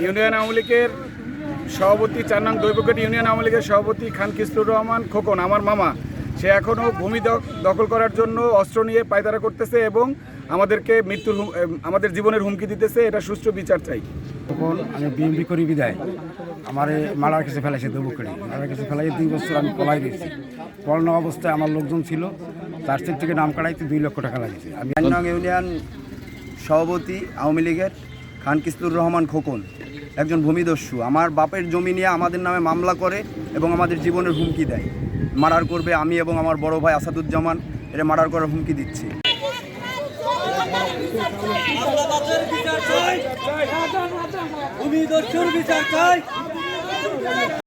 Union Awami লীগের সভাপতি চার নং দৈবকেট ইউনিয়ন আওয়ামী লীগের সভাপতি খান কিসলুর রহমান খোকন আমার মামা। সে এখনও ভূমি দখ- দখল করার জন্য অস্ত্র নিয়ে পায়তারা করতেছে এবং আমাদেরকে মৃত্যুর আমাদের জীবনের হুমকি দিতেছে এটা সুষ্ঠু বিচার চাই। তখন আমি বিএমপি করি বিদায়। আমার মালার কাছে ফেলাইছে দেবুকড়ি মালার কাছে ফেলাই দুই বছর আমি পলাই দিয়েছি পলানো অবস্থায় আমার লোকজন ছিল তার থেকে নাম কাটাইতে দুই লক্ষ টাকা লাগিয়েছে আমি নং ইউনিয়ন সভাপতি আওয়ামী লীগের খান কিসলুর রহমান খোকন, একজন ভূমিদস্যু। আমার বাপের জমি নিয়ে আমাদের নামে মামলা করে এবং আমাদের জীবনের হুমকি দেয়। মার্ডার করবে আমি এবং আমার বড় ভাই আসাদুজ্জামান এটা মার্ডার করার হুমকি দিচ্ছি।